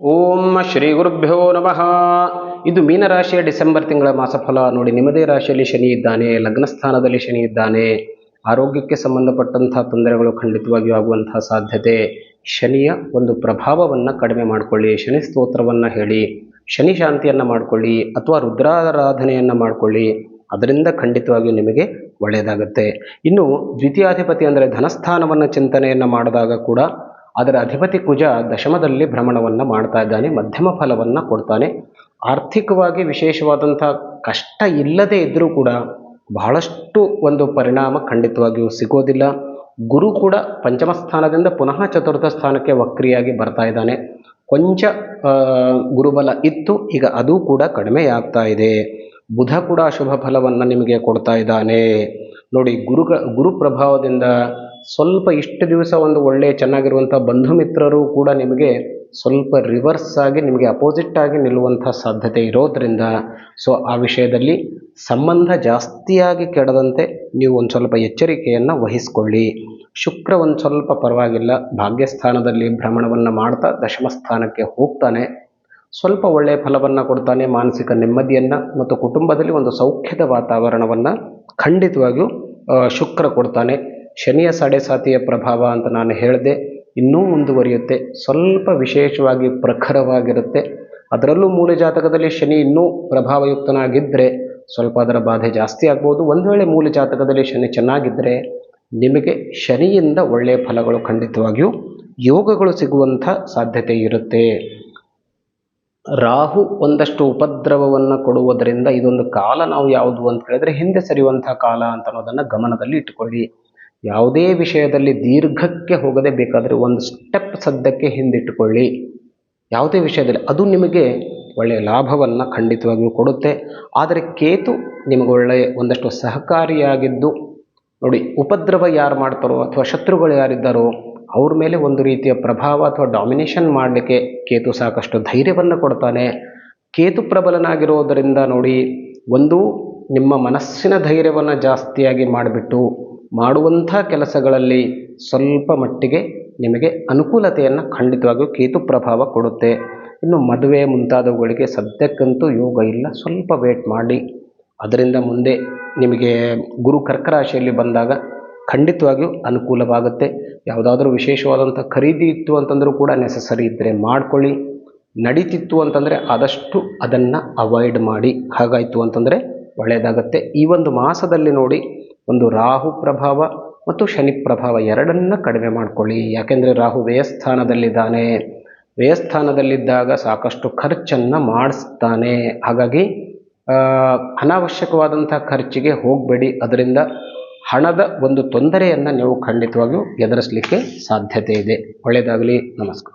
ಓಂ ಶ್ರೀ ಗುರುಭ್ಯೋ ನಮಃ. ಇದು ಮೀನರಾಶಿಯ ಡಿಸೆಂಬರ್ ತಿಂಗಳ ಮಾಸಫಲ. ನೋಡಿ, ನಿಮ್ಮದೇ ರಾಶಿಯಲ್ಲಿ ಶನಿ ಇದ್ದಾನೆ ಲಗ್ನ ಸ್ಥಾನದಲ್ಲಿ ಶನಿ ಇದ್ದಾನೆ. ಆರೋಗ್ಯಕ್ಕೆ ಸಂಬಂಧಪಟ್ಟಂತಹ ತೊಂದರೆಗಳು ಖಂಡಿತವಾಗಿಯೂ ಆಗುವಂತಹ ಸಾಧ್ಯತೆ. ಶನಿಯ ಒಂದು ಪ್ರಭಾವವನ್ನು ಕಡಿಮೆ ಮಾಡಿಕೊಳ್ಳಿ, ಶನಿ ಸ್ತೋತ್ರವನ್ನು ಹೇಳಿ, ಶನಿ ಶಾಂತಿಯನ್ನು ಮಾಡಿಕೊಳ್ಳಿ, ಅಥವಾ ರುದ್ರಾರಾಧನೆಯನ್ನು ಮಾಡಿಕೊಳ್ಳಿ. ಅದರಿಂದ ಖಂಡಿತವಾಗಿಯೂ ನಿಮಗೆ ಒಳ್ಳೆಯದಾಗುತ್ತೆ. ಇನ್ನು ದ್ವಿತೀಯಾಧಿಪತಿ ಅಂದರೆ ಧನಸ್ಥಾನವನ್ನು ಚಿಂತನೆಯನ್ನು ಮಾಡಿದಾಗ ಕೂಡ ಅದರ ಅಧಿಪತಿ ಕುಜ ದಶಮದಲ್ಲಿ ಭ್ರಮಣವನ್ನು ಮಾಡ್ತಾ ಇದ್ದಾನೆ, ಮಧ್ಯಮ ಫಲವನ್ನು ಕೊಡ್ತಾನೆ. ಆರ್ಥಿಕವಾಗಿ ವಿಶೇಷವಾದಂಥ ಕಷ್ಟ ಇಲ್ಲದೇ ಇದ್ದರೂ ಕೂಡ ಬಹಳಷ್ಟು ಒಂದು ಪರಿಣಾಮ ಖಂಡಿತವಾಗಿಯೂ ಸಿಗೋದಿಲ್ಲ. ಗುರು ಕೂಡ ಪಂಚಮ ಸ್ಥಾನದಿಂದ ಪುನಃ ಚತುರ್ಥ ಸ್ಥಾನಕ್ಕೆ ವಕ್ರಿಯಾಗಿ ಬರ್ತಾ ಇದ್ದಾನೆ. ಕೊಂಚ ಗುರುಬಲ ಇತ್ತು, ಈಗ ಅದು ಕೂಡ ಕಡಿಮೆ ಆಗ್ತಾ ಇದೆ. ಬುಧ ಕೂಡ ಶುಭ ಫಲವನ್ನು ನಿಮಗೆ ಕೊಡ್ತಾ ಇದ್ದಾನೆ. ನೋಡಿ ಗುರು ಗುರು ಪ್ರಭಾವದಿಂದ ಸ್ವಲ್ಪ ಇಷ್ಟು ದಿವಸ ಒಂದು ಒಳ್ಳೆಯ ಚೆನ್ನಾಗಿರುವಂಥ ಬಂಧು ಮಿತ್ರರು ಕೂಡ ನಿಮಗೆ ಸ್ವಲ್ಪ ರಿವರ್ಸ್ ಆಗಿ ನಿಮಗೆ ಅಪೋಸಿಟ್ ಆಗಿ ನಿಲ್ಲುವಂಥ ಸಾಧ್ಯತೆ ಇರೋದರಿಂದ ಸೊ ಆ ವಿಷಯದಲ್ಲಿ ಸಂಬಂಧ ಜಾಸ್ತಿಯಾಗಿ ಕೆಡದಂತೆ ನೀವು ಒಂದು ಸ್ವಲ್ಪ ಎಚ್ಚರಿಕೆಯನ್ನು ವಹಿಸ್ಕೊಳ್ಳಿ. ಶುಕ್ರ ಒಂದು ಸ್ವಲ್ಪ ಪರವಾಗಿಲ್ಲ. ಭಾಗ್ಯಸ್ಥಾನದಲ್ಲಿ ಭ್ರಮಣವನ್ನು ಮಾಡ್ತಾ ದಶಮ ಸ್ಥಾನಕ್ಕೆ ಹೋಗ್ತಾನೆ. ಸ್ವಲ್ಪ ಒಳ್ಳೆಯ ಫಲವನ್ನು ಕೊಡ್ತಾನೆ ಮಾನಸಿಕ ನೆಮ್ಮದಿಯನ್ನು ಮತ್ತು ಕುಟುಂಬದಲ್ಲಿ ಒಂದು ಸೌಖ್ಯದ ವಾತಾವರಣವನ್ನು ಖಂಡಿತವಾಗಿಯೂ ಶುಕ್ರ ಕೊಡ್ತಾನೆ. ಶನಿಯ ಸಾಡೆಸಾತಿಯ ಪ್ರಭಾವ ಅಂತ ನಾನು ಹೇಳಿದೆ, ಇನ್ನೂ ಮುಂದುವರಿಯುತ್ತೆ. ಸ್ವಲ್ಪ ವಿಶೇಷವಾಗಿ ಪ್ರಖರವಾಗಿರುತ್ತೆ. ಅದರಲ್ಲೂ ಮೂಲ ಜಾತಕದಲ್ಲಿ ಶನಿ ಇನ್ನೂ ಪ್ರಭಾವಯುಕ್ತನಾಗಿದ್ದರೆ ಸ್ವಲ್ಪ ಅದರ ಬಾಧೆ ಜಾಸ್ತಿ ಆಗ್ಬೋದು. ಒಂದು ವೇಳೆ ಮೂಲ ಜಾತಕದಲ್ಲಿ ಶನಿ ಚೆನ್ನಾಗಿದ್ದರೆ ನಿಮಗೆ ಶನಿಯಿಂದ ಒಳ್ಳೆಯ ಫಲಗಳು ಖಂಡಿತವಾಗಿಯೂ ಯೋಗಗಳು ಸಿಗುವಂಥ ಸಾಧ್ಯತೆ ಇರುತ್ತೆ. ರಾಹು ಒಂದಷ್ಟು ಉಪದ್ರವವನ್ನು ಕೊಡುವುದರಿಂದ ಇದೊಂದು ಕಾಲ ನಾವು ಯಾವುದು ಅಂತ ಹೇಳಿದ್ರೆ ಹಿಂದೆ ಸರಿಯುವಂಥ ಕಾಲ ಅಂತ ಅನ್ನೋದನ್ನು ಗಮನದಲ್ಲಿ ಇಟ್ಟುಕೊಳ್ಳಿ ಯಾವುದೇ ವಿಷಯದಲ್ಲಿ ದೀರ್ಘಕ್ಕೆ ಹೋಗದೆ ಬೇಕಾದರೆ ಒಂದು ಸ್ಟೆಪ್ ಸದ್ಯಕ್ಕೆ ಹಿಂದಿಟ್ಟುಕೊಳ್ಳಿ. ಯಾವುದೇ ವಿಷಯದಲ್ಲಿ ಅದು ನಿಮಗೆ ಒಳ್ಳೆಯ ಲಾಭವನ್ನು ಖಂಡಿತವಾಗಿಯೂ ಕೊಡುತ್ತೆ. ಆದರೆ ಕೇತು ನಿಮಗೆ ಒಳ್ಳೆಯ ಒಂದಷ್ಟು ಸಹಕಾರಿಯಾಗಿದ್ದು, ನೋಡಿ ಉಪದ್ರವ ಯಾರು ಮಾಡ್ತಾರೋ ಅಥವಾ ಶತ್ರುಗಳು ಯಾರಿದ್ದಾರೋ ಅವ್ರ ಮೇಲೆ ಒಂದು ರೀತಿಯ ಪ್ರಭಾವ ಅಥವಾ ಡಾಮಿನೇಷನ್ ಮಾಡಲಿಕ್ಕೆ ಕೇತು ಸಾಕಷ್ಟು ಧೈರ್ಯವನ್ನು ಕೊಡ್ತಾನೆ. ಕೇತು ಪ್ರಬಲನಾಗಿರೋದರಿಂದ ನೋಡಿ ಒಂದು ನಿಮ್ಮ ಮನಸ್ಸಿನ ಧೈರ್ಯವನ್ನು ಜಾಸ್ತಿಯಾಗಿ ಮಾಡಿಬಿಟ್ಟು ಮಾಡುವಂಥ ಕೆಲಸಗಳಲ್ಲಿ ಸ್ವಲ್ಪ ಮಟ್ಟಿಗೆ ನಿಮಗೆ ಅನುಕೂಲತೆಯನ್ನು ಖಂಡಿತವಾಗಿಯೂ ಕೇತು ಪ್ರಭಾವ ಕೊಡುತ್ತೆ. ಇನ್ನು ಮದುವೆ ಮುಂತಾದವುಗಳಿಗೆ ಸದ್ಯಕ್ಕಂತೂ ಯೋಗ ಇಲ್ಲ. ಸ್ವಲ್ಪ ವೇಟ್ ಮಾಡಿ. ಅದರಿಂದ ಮುಂದೆ ನಿಮಗೆ ಗುರು ಕರ್ಕ ರಾಶಿಯಲ್ಲಿ ಬಂದಾಗ ಖಂಡಿತವಾಗಿಯೂ ಅನುಕೂಲವಾಗುತ್ತೆ. ಯಾವುದಾದ್ರೂ ವಿಶೇಷವಾದಂಥ ಖರೀದಿ ಇತ್ತು ಅಂತಂದರೂ ಕೂಡ ನೆಸಸರಿ ಇದ್ದರೆ ಮಾಡ್ಕೊಳ್ಳಿ. ನಡೀತಿತ್ತು ಅಂತಂದರೆ ಆದಷ್ಟು ಅದನ್ನು ಅವಾಯ್ಡ್ ಮಾಡಿ. ಹಾಗಾಯಿತು ಅಂತಂದರೆ ಒಳ್ಳೆಯದಾಗತ್ತೆ ಈ ಒಂದು ಮಾಸದಲ್ಲಿ ನೋಡಿ ಒಂದು ರಾಹು ಪ್ರಭಾವ ಮತ್ತು ಶನಿ ಪ್ರಭಾವ ಎರಡನ್ನ ಕಡಿಮೆ ಮಾಡಿಕೊಳ್ಳಿ. ಯಾಕೆಂದರೆ ರಾಹು ವ್ಯಯಸ್ಥಾನದಲ್ಲಿದ್ದಾನೆ. ವ್ಯಯಸ್ಥಾನದಲ್ಲಿದ್ದಾಗ ಸಾಕಷ್ಟು ಖರ್ಚನ್ನು ಮಾಡಿಸ್ತಾನೆ. ಹಾಗಾಗಿ ಅನಾವಶ್ಯಕವಾದಂಥ ಖರ್ಚಿಗೆ ಹೋಗಬೇಡಿ. ಅದರಿಂದ ಹಣದ ಒಂದು ತೊಂದರೆಯನ್ನು ನೀವು ಖಂಡಿತವಾಗಿಯೂ ಎದುರಿಸಲಿಕ್ಕೆ ಸಾಧ್ಯತೆ ಇದೆ. ಒಳ್ಳೆಯದಾಗಲಿ. ನಮಸ್ಕಾರ.